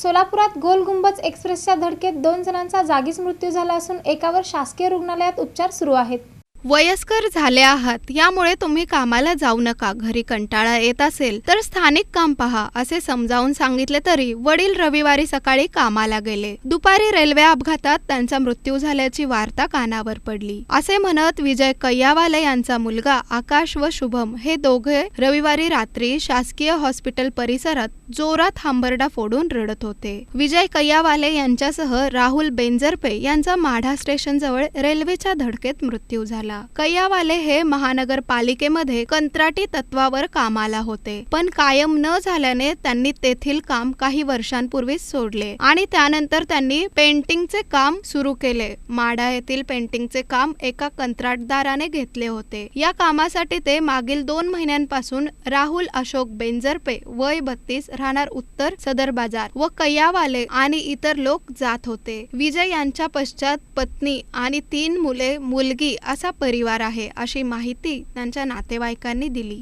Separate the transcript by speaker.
Speaker 1: सोलापुरात गोल गुंबज एक्सप्रेसच्या धडकेत दोन जणांचा जागीच मृत्यू झाला असून एकावर शासकीय रुग्णालयात उपचार सुरू आहेत.
Speaker 2: वयस्कर झाले आहात यामुळे तुम्ही कामाला जाऊ नका घरी कंटाळा येत असेल तर स्थानिक काम पहा असे समजावून सांगितले तरी वडील रविवारी सकाळी कामाला गेले. दुपारी रेल्वे अपघातात त्यांचा मृत्यू झाल्याची वार्ता कानावर पडली. असे म्हणत विजय कैयावाले यांचा मुलगा आकाश व शुभम हे दोघे रविवारी रात्री शासकीय हॉस्पिटल परिसरात जोरात हांबरडा फोडून रडत होते. विजय कैयावाले यांच्यासह राहुल बेंजरपे यांचा माढा स्टेशन जवळ रेल्वेच्या धडकेत मृत्यू झाला. लागला कैयावाले हे महानगरपालिकेमध्ये कंत्राटी तत्वावर कामाला होते. पण कायम न झाल्याने त्यांनी तेथील काम काही वर्षांपूर्वीच सोडले आणि त्यानंतर त्यांनी पेंटिंगचे काम सुरू केले. माडा येथील पेंटिंगचे काम एका कंत्राटदाराने घेतले होते. या कामासाठी ते मागील दोन महिन्यांपासून राहुल अशोक बेंजरपे वय बत्तीस राहणार उत्तर सदर बाजार व कैयावाले आणि इतर लोक जात होते. विजय यांच्या पश्चात पत्नी आणि तीन मुले मुलगी असा परिवार आहे अशी माहिती त्यांच्या नातेवाईकांनी दिली.